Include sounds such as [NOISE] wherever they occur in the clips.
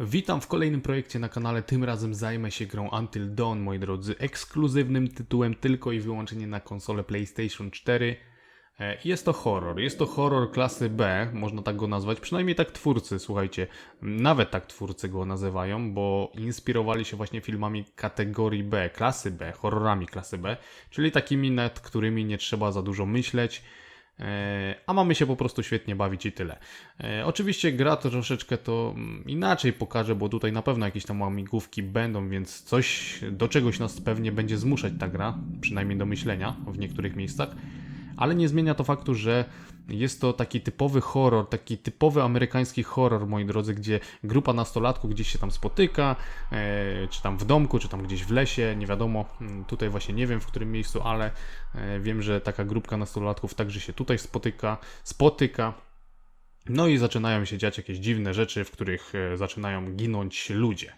Witam w kolejnym projekcie na kanale. Tym razem zajmę się grą Until Dawn, moi drodzy. Ekskluzywnym tytułem tylko i wyłącznie na konsolę PlayStation 4. E, Jest to horror. Jest to horror klasy B, można tak go nazwać. Przynajmniej tak twórcy, słuchajcie. Nawet tak twórcy go nazywają, bo inspirowali się właśnie filmami kategorii B, klasy B, horrorami klasy B, czyli takimi, nad którymi nie trzeba za dużo myśleć. E, a mamy się po prostu świetnie bawić i tyle. E, oczywiście gra troszeczkę to mm, inaczej pokaże, bo tutaj na pewno jakieś tam łamigłówki będą, więc coś, do czegoś nas pewnie będzie zmuszać ta gra, przynajmniej do myślenia w niektórych miejscach, ale nie zmienia to faktu, że jest to taki typowy horror, taki typowy amerykański horror, moi drodzy, gdzie grupa nastolatków gdzieś się tam spotyka, e, czy tam w domku, czy tam gdzieś w lesie, nie wiadomo, mm, tutaj właśnie nie wiem w którym miejscu, ale e, wiem, że taka grupka nastolatków także się tutaj spotyka, spotyka. No i zaczynają się dziać jakieś dziwne rzeczy, w których e, zaczynają ginąć ludzie.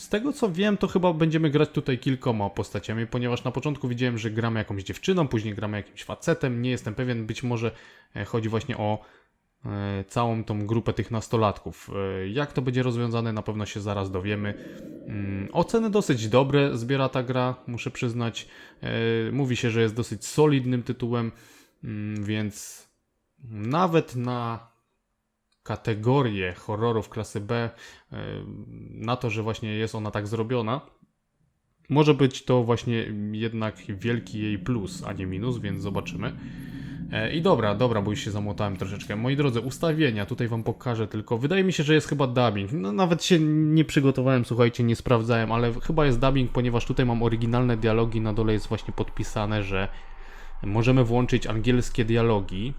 Z tego co wiem, to chyba będziemy grać tutaj kilkoma postaciami, ponieważ na początku widziałem, że gramy jakąś dziewczyną, później gramy jakimś facetem. Nie jestem pewien, być może e, chodzi właśnie o e, całą tą grupę tych nastolatków. E, Jak to będzie rozwiązane, na pewno się zaraz dowiemy. Mm, Oceny dosyć dobre zbiera ta gra, muszę przyznać. Mówi się, że jest dosyć solidnym tytułem, mm, więc nawet na kategorię horrorów klasy B, e, na to, że właśnie jest ona tak zrobiona, może być to właśnie jednak wielki jej plus, a nie minus, więc zobaczymy. E, I dobra, dobra, bo już się zamotałem troszeczkę. Moi drodzy, ustawienia, tutaj wam pokażę tylko. Wydaje mi się, że jest chyba dubbing. No, nawet się nie przygotowałem, słuchajcie, nie sprawdzałem, ale chyba jest dubbing, ponieważ tutaj mam oryginalne dialogi. Na dole jest właśnie podpisane, że możemy włączyć angielskie dialogi.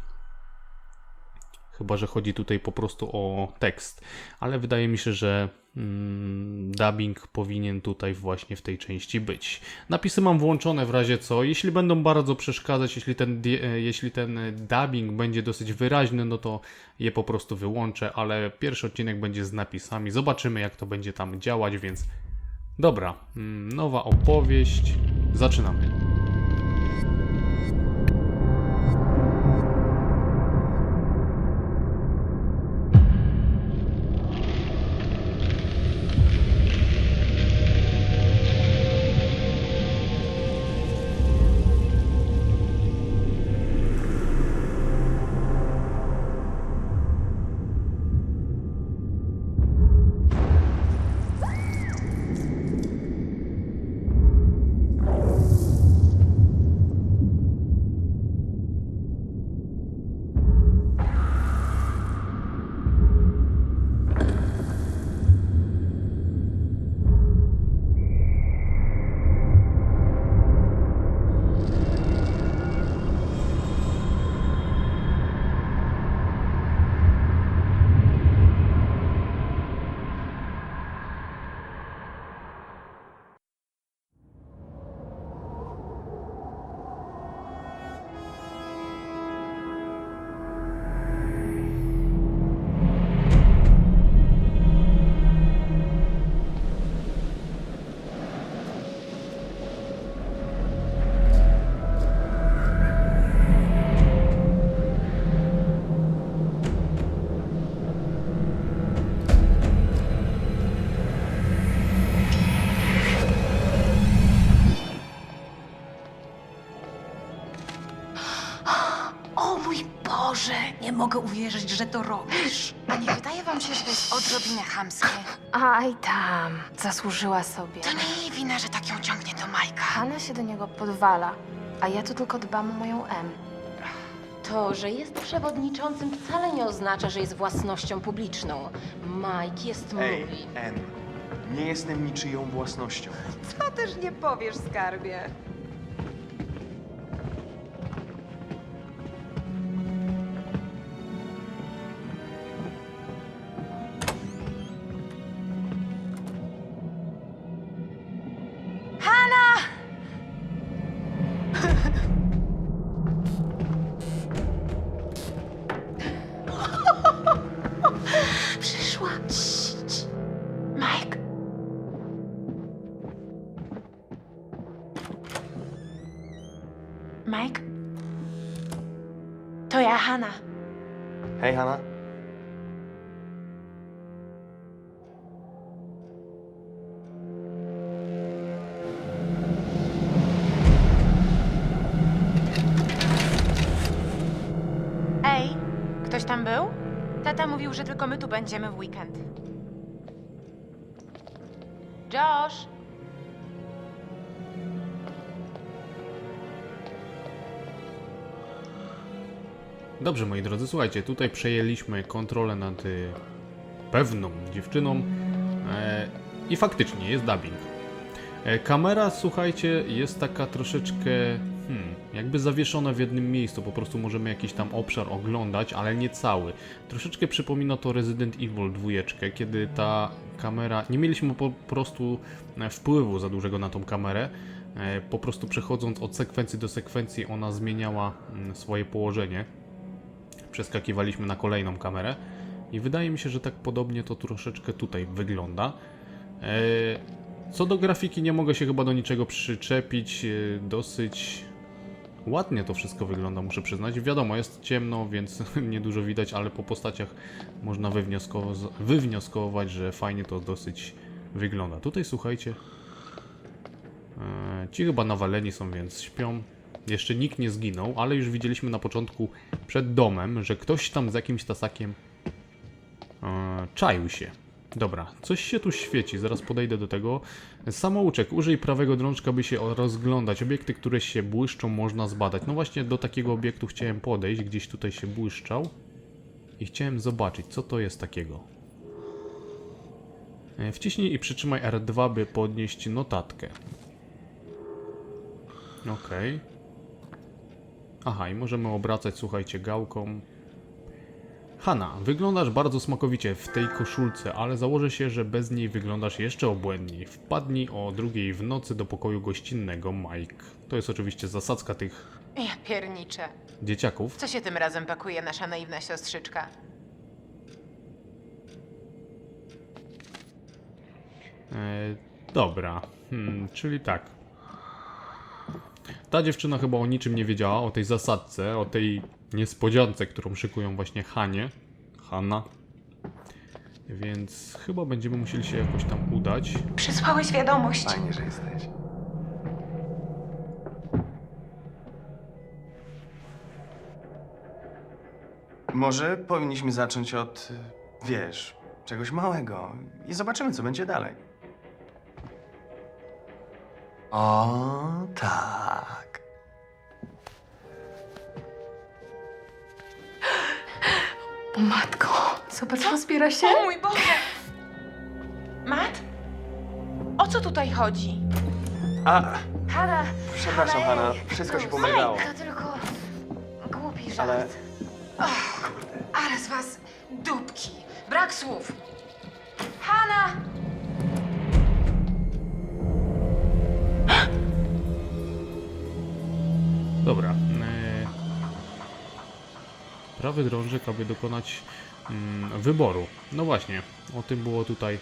Chyba, że chodzi tutaj po prostu o tekst, ale wydaje mi się, że mm, dubbing powinien tutaj właśnie w tej części być. Napisy mam włączone w razie co. Jeśli będą bardzo przeszkadzać, jeśli ten, e, jeśli ten e, dubbing będzie dosyć wyraźny, no to je po prostu wyłączę, ale pierwszy odcinek będzie z napisami. Zobaczymy, jak to będzie tam działać, więc dobra. Mm, Nowa opowieść. Zaczynamy. Mogę uwierzyć, że to robisz. A nie wydaje wam się, że to jest odrobinę chamskie? Aj tam, zasłużyła sobie. To nie jej wina, że tak ją ciągnie do Majka. Hanna się do niego podwala, a ja tu tylko dbam o moją M. To, że jest przewodniczącym wcale nie oznacza, że jest własnością publiczną. Mike jest mój. Ej, N. Nie jestem niczyją własnością. Co też nie powiesz, skarbie. Mike? To ja, Hanna. Hej, Hanna. Ej, ktoś tam był? Tata mówił, że tylko my tu będziemy w weekend. Josh! Dobrze, moi drodzy, słuchajcie, tutaj przejęliśmy kontrolę nad y, pewną dziewczyną e, i faktycznie jest dubbing. E, kamera, słuchajcie, jest taka troszeczkę hmm, jakby zawieszona w jednym miejscu, po prostu możemy jakiś tam obszar oglądać, ale nie cały. Troszeczkę przypomina to Resident Evil 2, kiedy ta kamera, nie mieliśmy po prostu e, wpływu za dużego na tą kamerę, e, po prostu przechodząc od sekwencji do sekwencji ona zmieniała mm, swoje położenie przeskakiwaliśmy na kolejną kamerę i wydaje mi się, że tak podobnie to troszeczkę tutaj wygląda. E, Co do grafiki nie mogę się chyba do niczego przyczepić, e, dosyć ładnie to wszystko wygląda, muszę przyznać. Wiadomo, jest ciemno, więc [LAUGHS] niedużo widać, ale po postaciach można wywnioskowo- wywnioskować, że fajnie to dosyć wygląda. Tutaj słuchajcie, e, ci chyba nawaleni są, więc śpią. Jeszcze nikt nie zginął, ale już widzieliśmy na początku przed domem, że ktoś tam z jakimś tasakiem e, czaił się. Dobra, coś się tu świeci, zaraz podejdę do tego. Samouczek, użyj prawego drążka, by się rozglądać. Obiekty, które się błyszczą, można zbadać. No właśnie do takiego obiektu chciałem podejść, gdzieś tutaj się błyszczał. I chciałem zobaczyć, co to jest takiego. E, Wciśnij i przytrzymaj R2, by podnieść notatkę. Okej. Aha, i możemy obracać, słuchajcie, gałką. Hanna, wyglądasz bardzo smakowicie w tej koszulce, ale założę się, że bez niej wyglądasz jeszcze obłędniej. Wpadnij o drugiej w nocy do pokoju gościnnego, Mike. To jest oczywiście zasadzka tych Ja pierniczę. dzieciaków. Co się tym razem pakuje nasza naiwna siostrzyczka? E, dobra, hmm, czyli tak. Ta dziewczyna chyba o niczym nie wiedziała, o tej zasadce, o tej niespodziance, którą szykują właśnie Hanie. Hanna. Więc chyba będziemy musieli się jakoś tam udać. Przysłałeś wiadomość. Fajnie, że jesteś. Może powinniśmy zacząć od, wiesz, czegoś małego i zobaczymy, co będzie dalej. O, tak. O matko, zobacz, rozbiera się. O mój Boże! Matt? O co tutaj chodzi? A, Hanna! przepraszam, Hanna, wszystko się pomyliło. To tylko głupi żart. Ale Ale z was dupki. Brak słów. Hanna! Dobra. Prawy drążek, aby dokonać mm, wyboru. No właśnie, o tym było tutaj.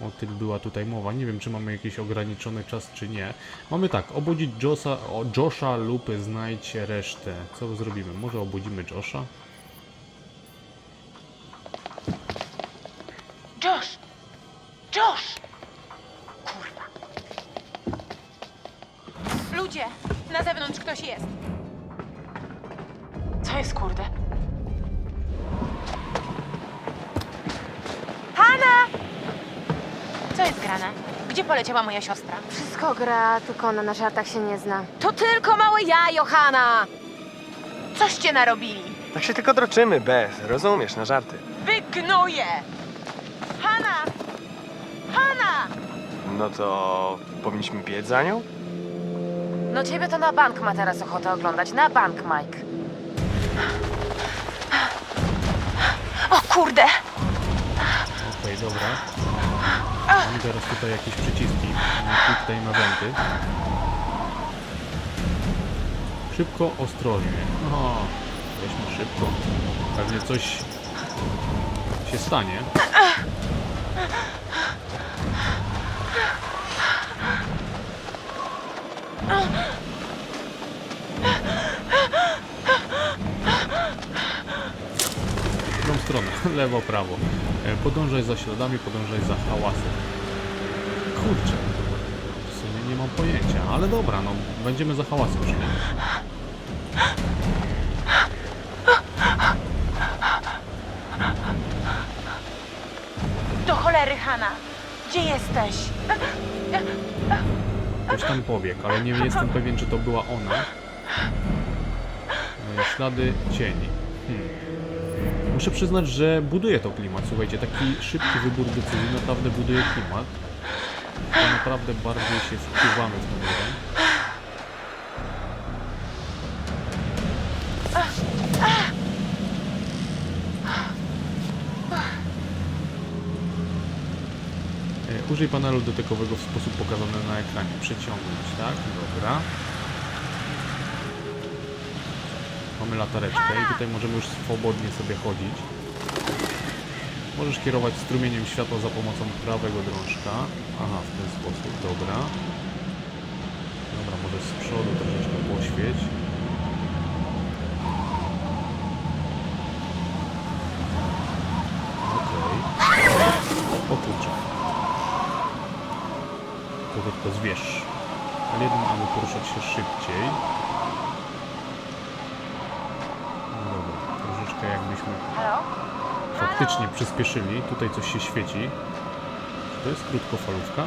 O tym była tutaj mowa. Nie wiem, czy mamy jakiś ograniczony czas, czy nie. Mamy tak, obudzić Josha, Josha lub znajdź resztę. Co zrobimy? Może obudzimy Josha? Josh! Josh! Kurwa. Ludzie! Na zewnątrz ktoś jest. Co jest, kurde? Hanna! Co jest grane? Gdzie poleciała moja siostra? Wszystko gra, tylko ona na żartach się nie zna. To tylko małe ja, Johana! Coście narobili? tak się tylko droczymy, bez, rozumiesz, na żarty. Wygnuję! Hanna! Hanna! No to powinniśmy biec za nią? No ciebie to na bank ma teraz ochotę oglądać. Na bank, Mike. O kurde! Okej, dobra. Mamy teraz tutaj jakieś przyciski. Tutaj na wenty. Szybko, ostrożnie. Aha, weźmy szybko. Pewnie coś się stanie. [LAUGHS] lewo, prawo. E, podążaj za śladami, podążaj za hałasem. Kurczę, w sumie nie mam pojęcia, ale dobra, no będziemy za hałasem. Do cholery, Hanna! Gdzie jesteś? Ktoś tam pobiegł, ale nie jestem pewien, czy to była ona. E, ślady cieni. Hmm. Muszę przyznać, że buduje to klimat. Słuchajcie, taki szybki wybór decyzji naprawdę buduje klimat. To naprawdę bardziej się wpływamy ten jeden. E, Użyj panelu dotykowego w sposób pokazany na ekranie. Przeciągnąć, tak? Dobra. Mamy latareczkę i tutaj możemy już swobodnie sobie chodzić. Możesz kierować strumieniem światła za pomocą prawego drążka. Aha, w ten sposób, dobra. Dobra, może z przodu troszeczkę poświeć. Okej. O kurczę. To tylko zwierz. Ale jeden, aby poruszać się szybciej. No dobra, Halo? faktycznie przyspieszyli. Tutaj coś się świeci. Czy to jest krótkofalówka?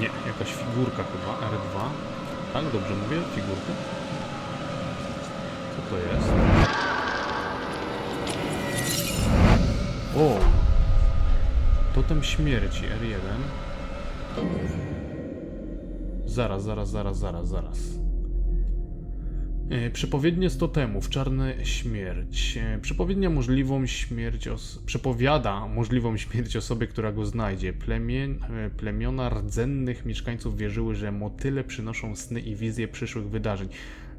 Nie, jakaś figurka chyba, R2. Tak, dobrze mówię? Figurka? Co to jest? O! Totem śmierci, R1. Zaraz, zaraz, zaraz, zaraz, zaraz. Przepowiednie z totemów, czarna śmierć. E, Przepowiednia możliwą śmierć os- przepowiada możliwą śmierć osoby, która go znajdzie. E, plemiona rdzennych mieszkańców wierzyły, że motyle przynoszą sny i wizje przyszłych wydarzeń.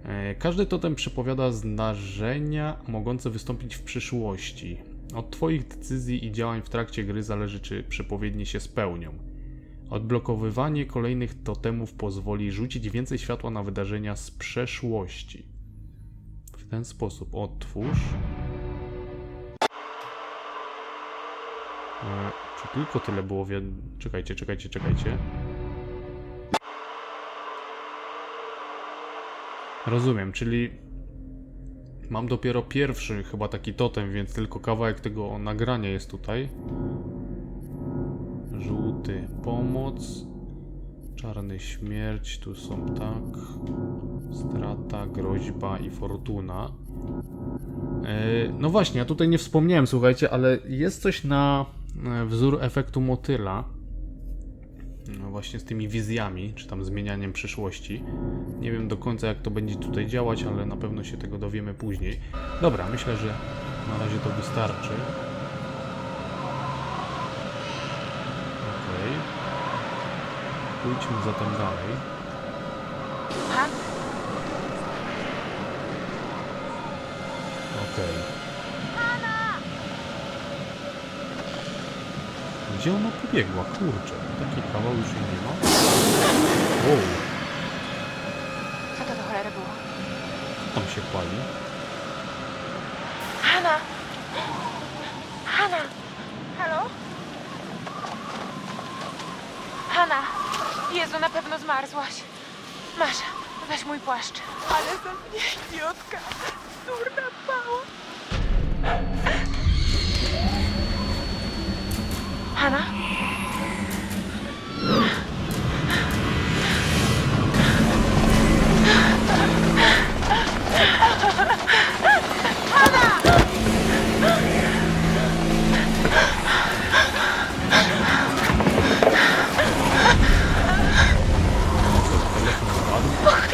E, Każdy totem przepowiada zdarzenia mogące wystąpić w przyszłości. Od Twoich decyzji i działań w trakcie gry zależy, czy przepowiednie się spełnią. Odblokowywanie kolejnych totemów pozwoli rzucić więcej światła na wydarzenia z przeszłości. W ten sposób otwórz. E, czy tylko tyle było wiad... Czekajcie, czekajcie, czekajcie. Rozumiem, czyli mam dopiero pierwszy chyba taki totem, więc tylko kawałek tego nagrania jest tutaj. Żółty pomoc. Czarny śmierć, tu są tak. Strata, groźba i fortuna. E, No właśnie, ja tutaj nie wspomniałem, słuchajcie, ale jest coś na e, wzór efektu motyla. No właśnie z tymi wizjami, czy tam zmienianiem przyszłości. Nie wiem do końca jak to będzie tutaj działać, ale na pewno się tego dowiemy później. Dobra, myślę, że na razie to wystarczy. Okej. Pójdźmy zatem dalej. Han? Okej. Gdzie ona pobiegła? Kurczę, taki kawał już jej nie ma. Wow, Co to do cholery było? tam się pali. Hanna! Hanna! Halo? Hanna! Na pewno zmarzłaś. Masz, weź mój płaszcz. Ale ze mnie idiotka. Durna pała. Hanna?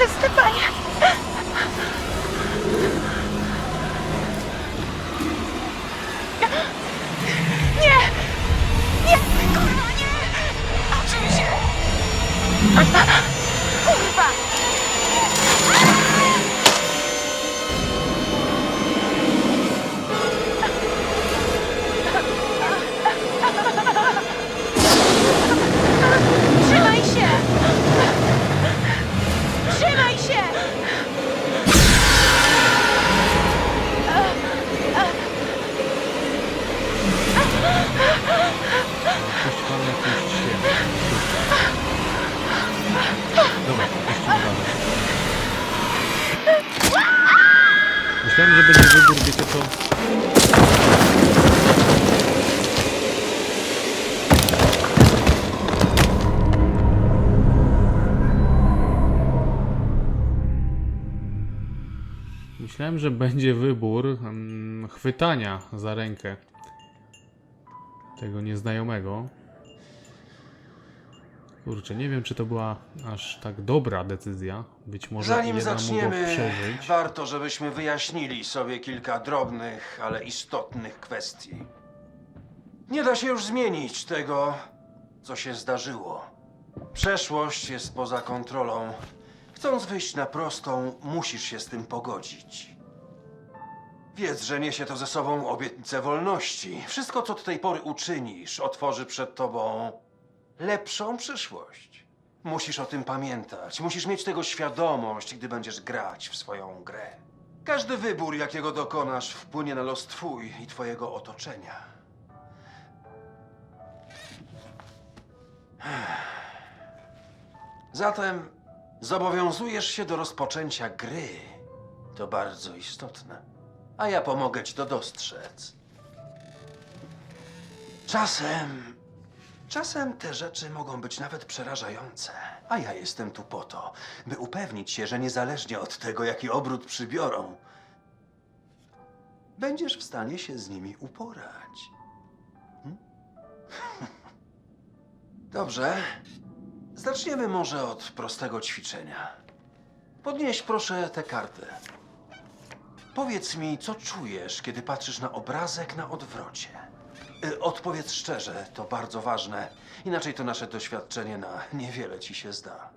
kızdı Myślałem, że będzie wybór mm, chwytania za rękę tego nieznajomego. Kurczę, nie wiem, czy to była aż tak dobra decyzja. Być może Zanim zaczniemy, przeżyć. warto, żebyśmy wyjaśnili sobie kilka drobnych, ale istotnych kwestii. Nie da się już zmienić tego, co się zdarzyło. Przeszłość jest poza kontrolą. Chcąc wyjść na prostą, musisz się z tym pogodzić. Wiedz, że niesie to ze sobą obietnicę wolności. Wszystko, co do tej pory uczynisz, otworzy przed tobą lepszą przyszłość. Musisz o tym pamiętać. Musisz mieć tego świadomość, gdy będziesz grać w swoją grę. Każdy wybór, jakiego dokonasz, wpłynie na los twój i twojego otoczenia. [SIGHS] Zatem zobowiązujesz się do rozpoczęcia gry. To bardzo istotne. A ja pomogę ci to dostrzec. Czasem Czasem te rzeczy mogą być nawet przerażające, a ja jestem tu po to, by upewnić się, że niezależnie od tego, jaki obrót przybiorą, będziesz w stanie się z nimi uporać. Hm? [LAUGHS] Dobrze. Zaczniemy może od prostego ćwiczenia. Podnieś proszę tę kartę. Powiedz mi, co czujesz, kiedy patrzysz na obrazek na odwrocie. Y, Odpowiedz szczerze, to bardzo ważne. Inaczej to nasze doświadczenie na niewiele ci się zda.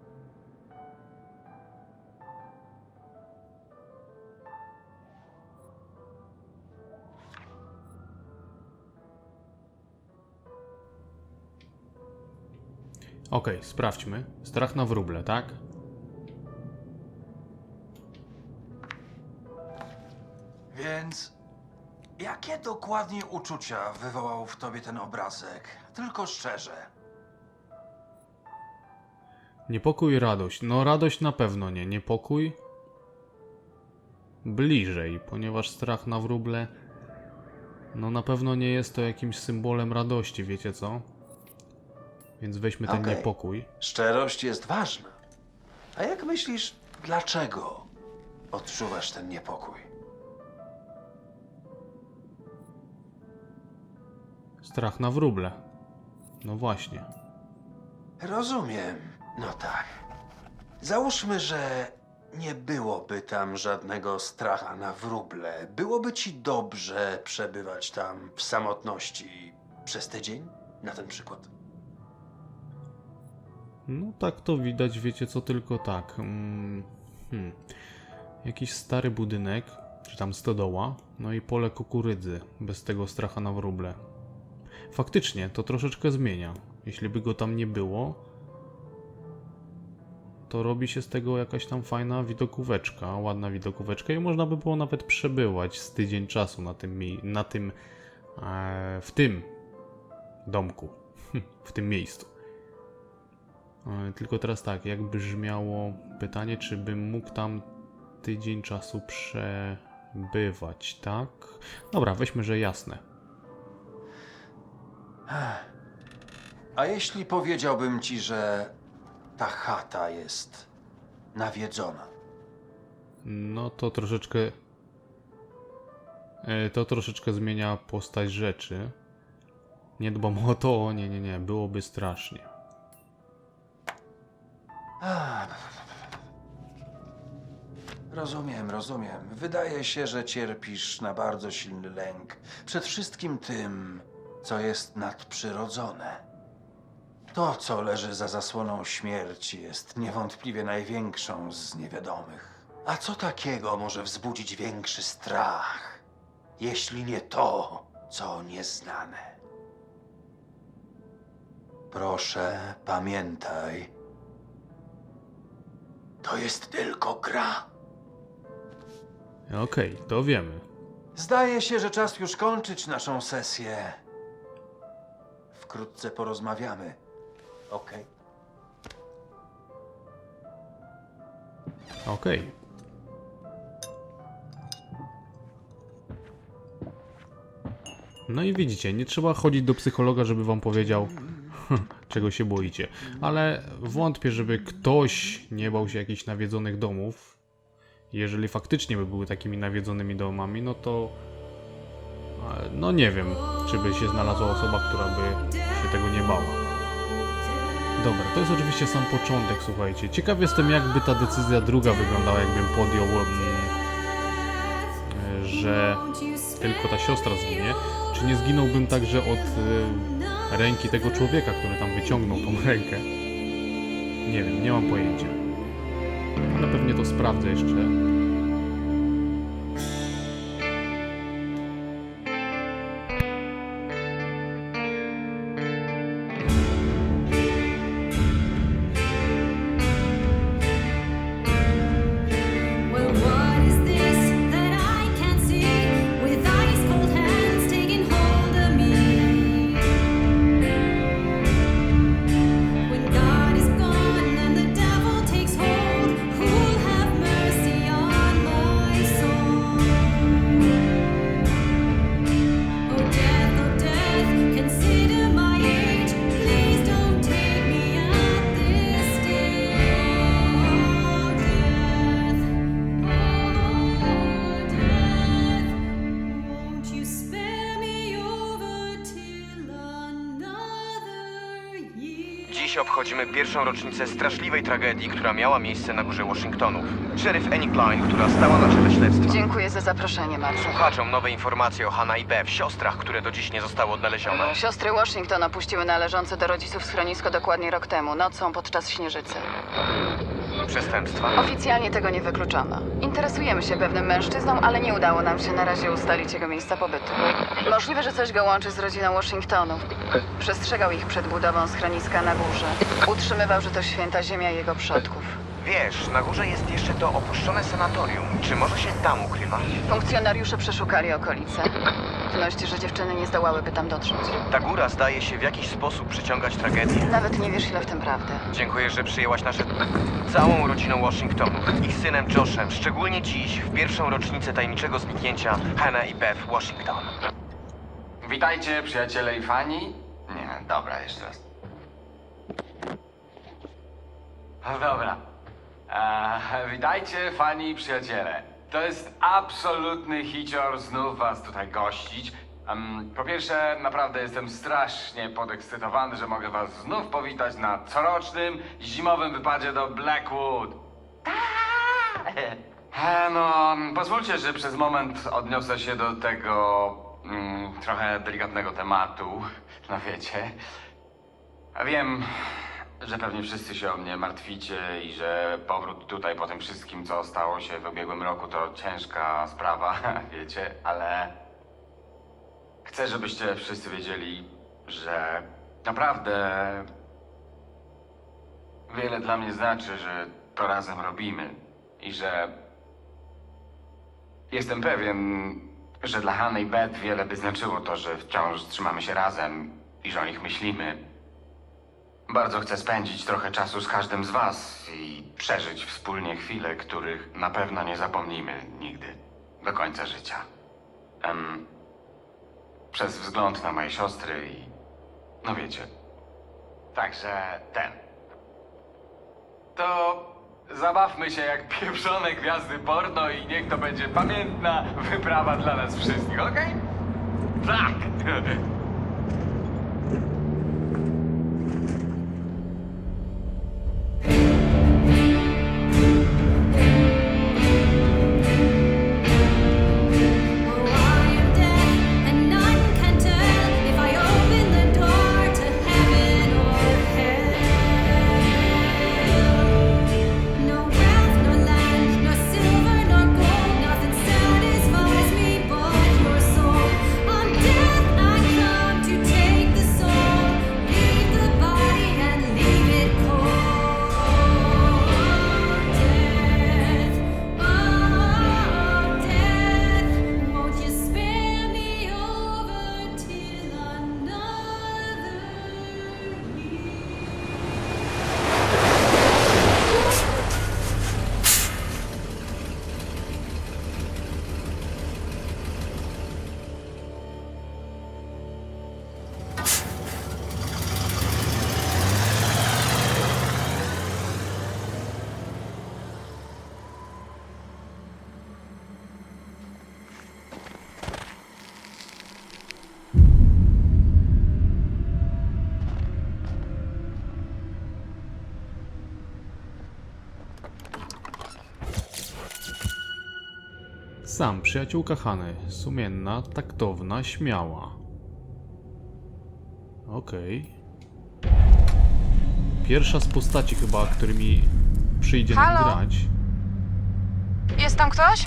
Okej, sprawdźmy. Strach na wróble, tak? Więc jakie dokładnie uczucia wywołał w tobie ten obrazek? Tylko szczerze. Niepokój, radość. No radość na pewno nie. Niepokój bliżej, ponieważ strach na wróble no na pewno nie jest to jakimś symbolem radości, wiecie co? Więc weźmy ten Okej. niepokój. Szczerość jest ważna. A jak myślisz, dlaczego odczuwasz ten niepokój? Strach na wróble. No właśnie. Rozumiem. No tak. Załóżmy, że nie byłoby tam żadnego stracha na wróble. Byłoby ci dobrze przebywać tam w samotności przez tydzień? Na ten przykład. No tak to widać, wiecie co, tylko tak. Mm, hmm. Jakiś stary budynek, czy tam stodoła, no i pole kukurydzy, bez tego stracha na wróble. Faktycznie, to troszeczkę zmienia. Jeśli by go tam nie było, to robi się z tego jakaś tam fajna widokóweczka, ładna widokóweczka i można by było nawet przebywać z tydzień czasu na tym, na tym e, w tym domku, [LAUGHS] w tym miejscu. E, Tylko teraz tak, jak brzmiało pytanie, czy bym mógł tam tydzień czasu przebywać, tak? Dobra, weźmy, że jasne. A jeśli powiedziałbym ci, że ta chata jest nawiedzona? No to troszeczkę. e, To troszeczkę zmienia postać rzeczy. Nie dbam o to, nie, nie, nie, byłoby strasznie. Rozumiem, rozumiem. Wydaje się, że cierpisz na bardzo silny lęk przed wszystkim tym, co jest nadprzyrodzone. To, co leży za zasłoną śmierci, jest niewątpliwie największą z niewiadomych. A co takiego może wzbudzić większy strach, jeśli nie to, co nieznane? Proszę, pamiętaj, to jest tylko gra. Okej, to wiemy. Zdaje się, że czas już kończyć naszą sesję. Wkrótce porozmawiamy. Okej. Okej. No i widzicie, nie trzeba chodzić do psychologa, żeby wam powiedział, [LAUGHS] czego się boicie. Ale wątpię, żeby ktoś nie bał się jakichś nawiedzonych domów. Jeżeli faktycznie by były takimi nawiedzonymi domami, no to. E, No nie wiem, czy by się znalazła osoba, która by się tego nie bała. Dobra, to jest oczywiście sam początek, słuchajcie. Ciekaw jestem, jakby ta decyzja druga wyglądała, jakbym podjął, mm, e, że tylko ta siostra zginie. Czy nie zginąłbym także od e, ręki tego człowieka, który tam wyciągnął tą [LAUGHS] rękę? Nie wiem, nie mam pojęcia. Ale pewnie to sprawdzę jeszcze. Pierwszą rocznicę straszliwej tragedii, która miała miejsce na górze Washingtonów. Szeryf Annie Klein, która stała na czele śledztwa. Dziękuję za zaproszenie, Marszu. Słuchaczom nowe informacje o Hannah i Bev, siostrach, które do dziś nie zostały odnalezione. Siostry Washington opuściły należące do rodziców schronisko dokładnie rok temu, nocą podczas śnieżycy. Przestępstwa. Oficjalnie tego nie wykluczono. Interesujemy się pewnym mężczyzną, ale nie udało nam się na razie ustalić jego miejsca pobytu. Możliwe, że coś go łączy z rodziną Washingtonów. Przestrzegał ich przed budową schroniska na górze. Utrzymywał, że to święta ziemia jego przodków. Wiesz, na górze jest jeszcze to opuszczone sanatorium. Czy może się tam ukrywać? Funkcjonariusze przeszukali okolice. Wności, że dziewczyny nie zdołałyby tam dotrzeć. Ta góra zdaje się w jakiś sposób przyciągać tragedię. Nawet nie wiesz, ile w tym prawdy. Dziękuję, że przyjęłaś nasze... całą rodziną Washingtonów. Ich synem Joshem, szczególnie dziś, w pierwszą rocznicę tajemniczego zniknięcia Hannah i Bev Washington. Witajcie, przyjaciele i fani. Nie, dobra, jeszcze raz. No dobra. E, witajcie, fani i przyjaciele. To jest absolutny hicior znów was tutaj gościć. Po pierwsze, naprawdę jestem strasznie podekscytowany, że mogę was znów powitać na corocznym zimowym wypadzie do Blackwood. E, No, pozwólcie, że przez moment odniosę się do tego mm, trochę delikatnego tematu. No wiecie. A Wiem, że pewnie wszyscy się o mnie martwicie i że powrót tutaj po tym wszystkim, co stało się w ubiegłym roku, to ciężka sprawa, [LAUGHS] wiecie, ale chcę, żebyście wszyscy wiedzieli, że naprawdę wiele dla mnie znaczy, że to razem robimy i że Jestem pewien, że dla Hanny i Beth wiele by znaczyło to, że wciąż trzymamy się razem i że o nich myślimy. Bardzo chcę spędzić trochę czasu z każdym z was i przeżyć wspólnie chwile, których na pewno nie zapomnimy nigdy, do końca życia. Em, przez wzgląd na moje siostry i... no wiecie. Także ten. To zabawmy się jak pieprzone gwiazdy porno i niech to będzie pamiętna wyprawa dla nas wszystkich, okej? Tak! [LAUGHS] sam, przyjaciółka Hany. Sumienna, taktowna, śmiała. Okej. Pierwsza z postaci chyba, którymi przyjdzie nam Halo? grać. Jest tam ktoś?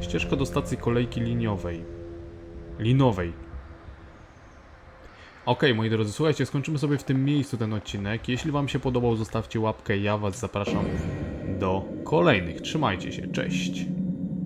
Ścieżka do stacji kolejki liniowej. Linowej. Ok, moi drodzy, słuchajcie, skończymy sobie w tym miejscu ten odcinek. Jeśli Wam się podobał, zostawcie łapkę. Ja Was zapraszam do kolejnych. Trzymajcie się, cześć.